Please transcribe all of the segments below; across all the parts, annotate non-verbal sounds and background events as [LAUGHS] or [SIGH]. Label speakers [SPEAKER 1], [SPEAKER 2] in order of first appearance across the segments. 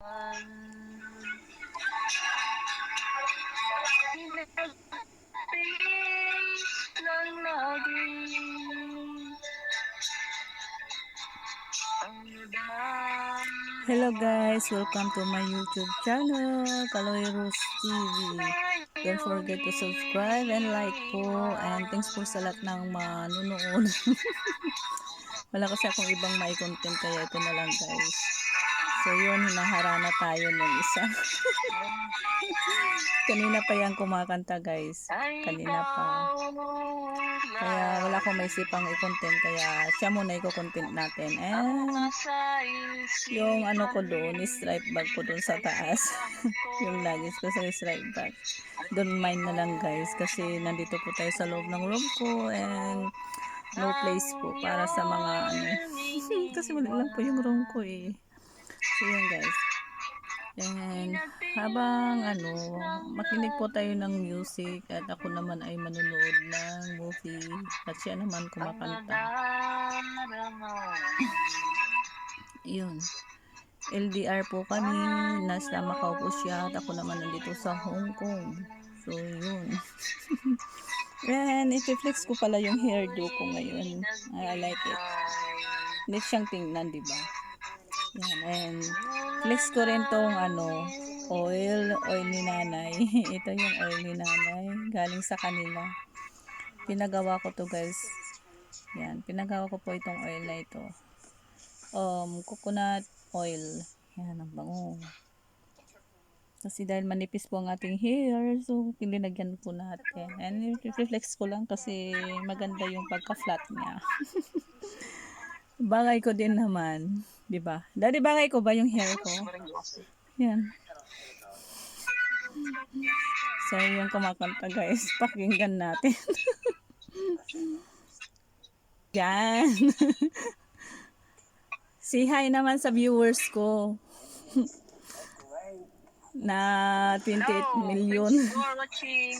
[SPEAKER 1] Hello guys, welcome to my YouTube channel, Kaloy Rose TV. Don't forget to subscribe and like po and thanks po sa lahat ng manunood. [LAUGHS] Wala kasi akong ibang may content kaya ito na lang guys. So yun, hinaharana tayo ng isa. [LAUGHS] Kanina pa yan kumakanta guys. Kanina pa. Kaya wala akong may sipang i-content kaya siya muna i-content natin. And yung ano ko doon, stripe bag ko doon sa taas. [LAUGHS] yung luggage ko sa stripe bag. Don't mind na lang guys kasi nandito po tayo sa loob ng room ko and no place po para sa mga ano. [LAUGHS] kasi mali lang po yung room ko eh. So yun guys. And habang ano, makinig po tayo ng music at ako naman ay manunood ng movie at siya naman kumakanta. Yun. LDR po kami, nasa Macau po siya at ako naman nandito sa Hong Kong. So, yun. [LAUGHS] And i-flex ko pala yung hairdo ko ngayon. I like it. Hindi siyang tingnan, di ba? Yan, and flex ko rin tong ano, oil, oil ni nanay. [LAUGHS] Ito yung oil ni nanay, galing sa kanila. Pinagawa ko to guys. Yan, pinagawa ko po itong oil na ito. Um, coconut oil. Yan, ang bango. Kasi dahil manipis po ang ating hair, so linagyan po natin. And i-flex ko lang kasi maganda yung pagka-flat niya. [LAUGHS] bagay ko din naman. 'di ba? Dati bagay ko ba yung hair ko? Yan. So, yung kumakanta guys, [LAUGHS] pakinggan natin. [LAUGHS] Yan. [LAUGHS] Say hi naman sa viewers ko. na 28 million.
[SPEAKER 2] for watching.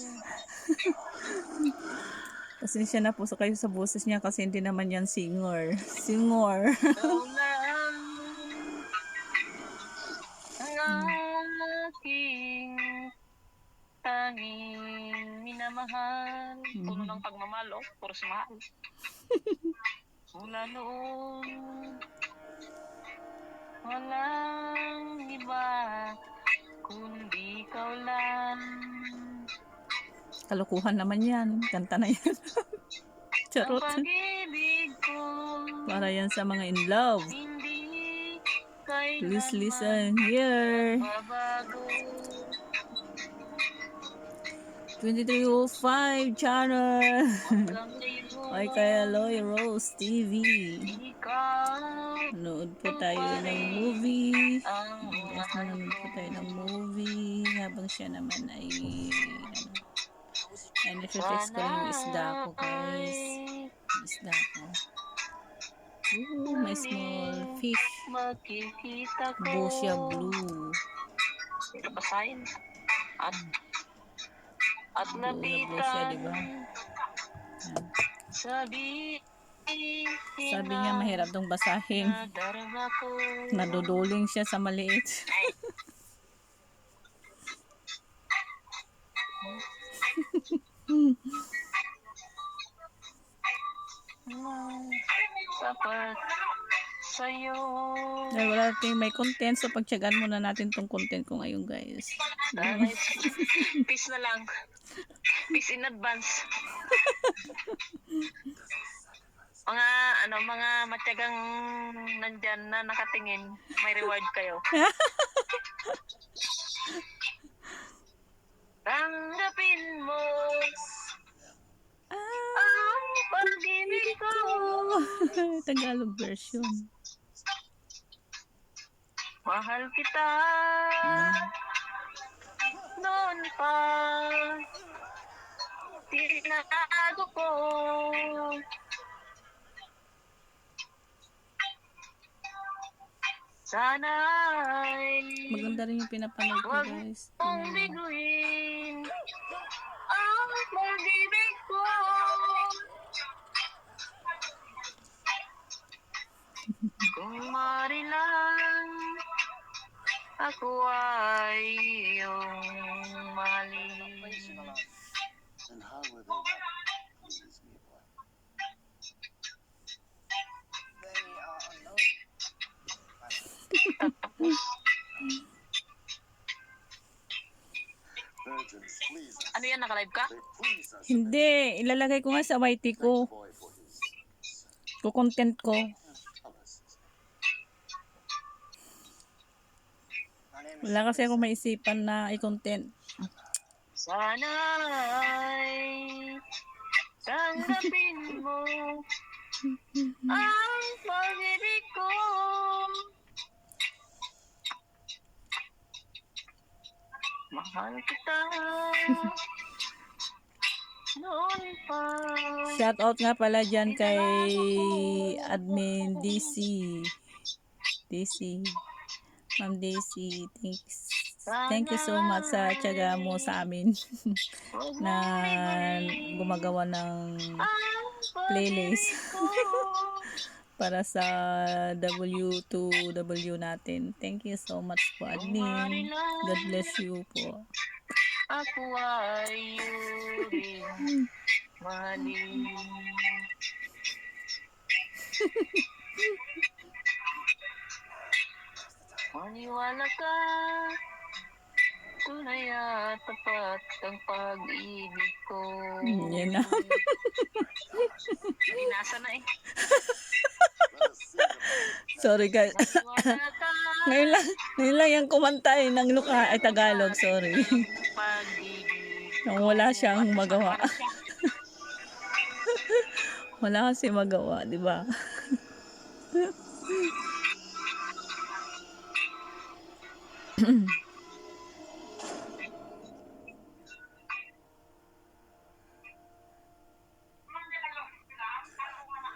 [SPEAKER 1] Pasensya na po sa kayo sa boses niya kasi hindi naman yan singer. [LAUGHS] Singer.
[SPEAKER 2] Ang aking tanging minamahal. Puno ng pagmamahal, oh. Puro sumahal. [LAUGHS] Mula noon, walang iba,
[SPEAKER 1] Kalokohan naman yan. Kanta na yan. [LAUGHS] Charot. Para yan sa mga in love. Please listen here.
[SPEAKER 2] Babago.
[SPEAKER 1] 2305 channel. Ay kaya Loy Rose TV. Nood po tayo ng movie. Yes, nanonood po tayo ng movie. Habang siya naman ay ano. I-flex ko yung isda ko guys. Yung Isda ko. Ooh, may small fish.
[SPEAKER 2] makikita ko.
[SPEAKER 1] Bosia blue.
[SPEAKER 2] Basahin. At at
[SPEAKER 1] Blue na blue siya, di ba?
[SPEAKER 2] napitan
[SPEAKER 1] Yan.
[SPEAKER 2] sabi
[SPEAKER 1] Sabi niya mahirap tong basahin. Naduduling siya sa maliit.
[SPEAKER 2] Sapat sa'yo.
[SPEAKER 1] Dahil wala tayong may content, so pagtyagaan muna natin tong content ko ngayon guys.
[SPEAKER 2] Dahil [LAUGHS] peace na lang. Peace in advance. [LAUGHS] mga ano mga matyagang nandyan na nakatingin may reward kayo [LAUGHS] tanggapin mo
[SPEAKER 1] Tagalog version.
[SPEAKER 2] mahal kita noon pa tinago ko sana'y
[SPEAKER 1] Maganda rin yung pinapanood ko guys.
[SPEAKER 2] Ang
[SPEAKER 1] Tingnan mo.
[SPEAKER 2] biguin Kung maaari lang Ako ay iyong mahalin.
[SPEAKER 3] And how were they.
[SPEAKER 2] Ano yan, nakalive ka?
[SPEAKER 1] Hindi, ilalagay ko nga sa YT ko.
[SPEAKER 3] His
[SPEAKER 1] Ko Wala kasi ako maisipan na i-content.
[SPEAKER 2] Sana'y tanggapin mo ang pag-ibig ko. Mahal kita noon pa.
[SPEAKER 1] Shout out nga pala dyan kay admin DC. DC. Ma'am DC, thanks. Thank you so much sa tiyaga mo sa amin [LAUGHS] na gumagawa ng playlist [LAUGHS] para sa W2W natin. Thank you so much po admin. God bless you po.
[SPEAKER 2] Ako ay iyong [LAUGHS] mahalin. Maniwala ka, tunay at tapat ang pag-ibig ko.
[SPEAKER 1] Yan na.
[SPEAKER 2] Binasa na eh.
[SPEAKER 1] Sorry guys. Ngayon lang, ngayon lang yung kumanta eh, ng Luka ay Tagalog, sorry. Nang wala siyang magawa. [LAUGHS] Wala kasi magawa, di ba?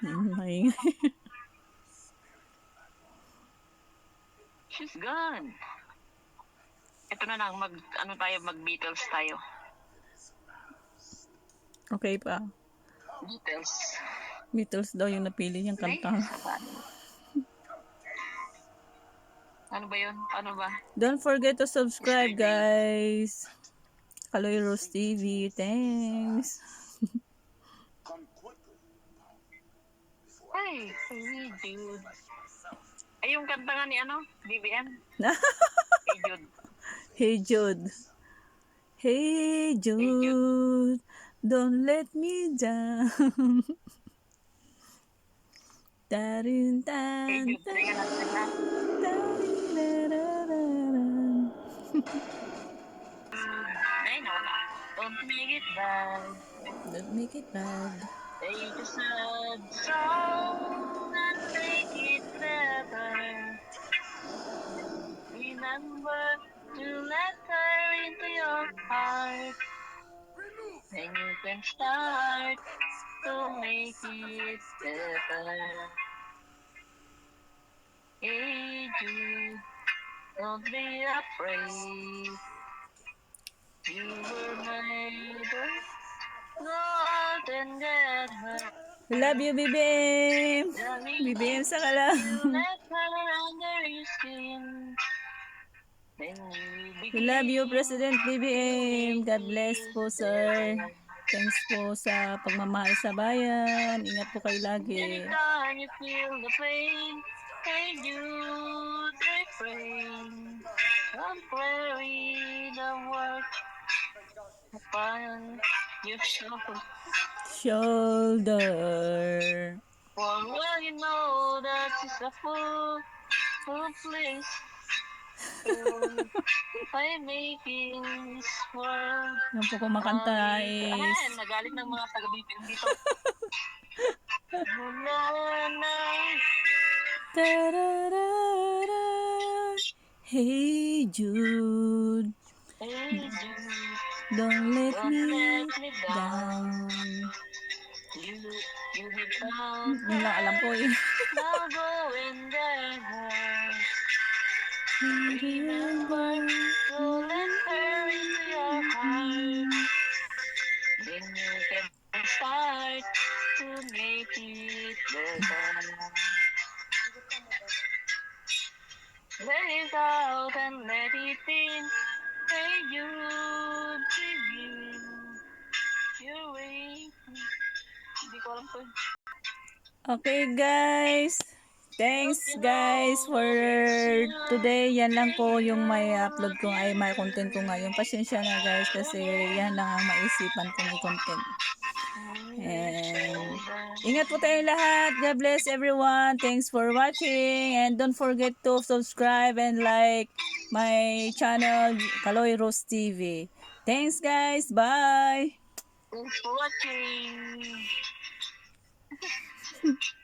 [SPEAKER 1] Maingay.
[SPEAKER 2] She's gone. Ito na lang, mag, ano tayo, mag Beatles tayo.
[SPEAKER 1] Okay pa.
[SPEAKER 2] Beatles.
[SPEAKER 1] Beatles daw yung napili niyang kanta.
[SPEAKER 2] Ano ba yun? Ano ba?
[SPEAKER 1] Don't forget to subscribe, guys. Kaloy Rose TV. Thanks. [LAUGHS]
[SPEAKER 2] Ay, hey, dude. Ay, yung kanta nga ni ano? BBM? [LAUGHS] Hey, Jude.
[SPEAKER 1] Hey Jude. Hey Jude. Don't let me down. [LAUGHS] Tarin
[SPEAKER 2] Hey,
[SPEAKER 1] tan
[SPEAKER 2] Jude. Teka lang, teka lang.
[SPEAKER 1] tararararan.
[SPEAKER 2] Ay, nawala. Don't make it bad.
[SPEAKER 1] Don't make it bad.
[SPEAKER 2] Take a sad song and make it better. Remember to let her into your heart. Then you can start to make it better. Hey Jude, don't be afraid. You were of gold and her.
[SPEAKER 1] Love you, BBM. BBM sa ka lang.
[SPEAKER 2] Let her under your skin. Then you
[SPEAKER 1] We love you, President BBM. God bless po, sir. Thanks po sa pagmamahal sa bayan. Ingat po kayo lagi.
[SPEAKER 2] Anytime you feel the pain, hey Jude, refrain. Don't carry the work upon your shoulder.
[SPEAKER 1] Shoulder.
[SPEAKER 2] For well you know that is a fool who plays [LAUGHS] by making this world.
[SPEAKER 1] Yung po kumakanta is
[SPEAKER 2] Ayan, nagalit ng mga taga-BPM dito. Mula [LAUGHS] na
[SPEAKER 1] Tararara. Hey Jude,
[SPEAKER 2] Hey Jude,
[SPEAKER 1] don't let
[SPEAKER 2] don't
[SPEAKER 1] me
[SPEAKER 2] down. You, you become
[SPEAKER 1] Yun lang alam ko eh.
[SPEAKER 2] Remember Let it out and let it in. May you begin your way. Ko alam po.
[SPEAKER 1] Okay guys. Thanks guys for today. Yan lang po yung may upload ko ay may content ko ngayon. Pasensya na guys kasi yan lang ang maisipan kong content. And ingat po tayong lahat. God bless everyone. Thanks for watching. And don't forget to subscribe and like my channel, Kaloy Rose TV. Thanks guys. Bye.
[SPEAKER 2] Thanks for watching. [LAUGHS]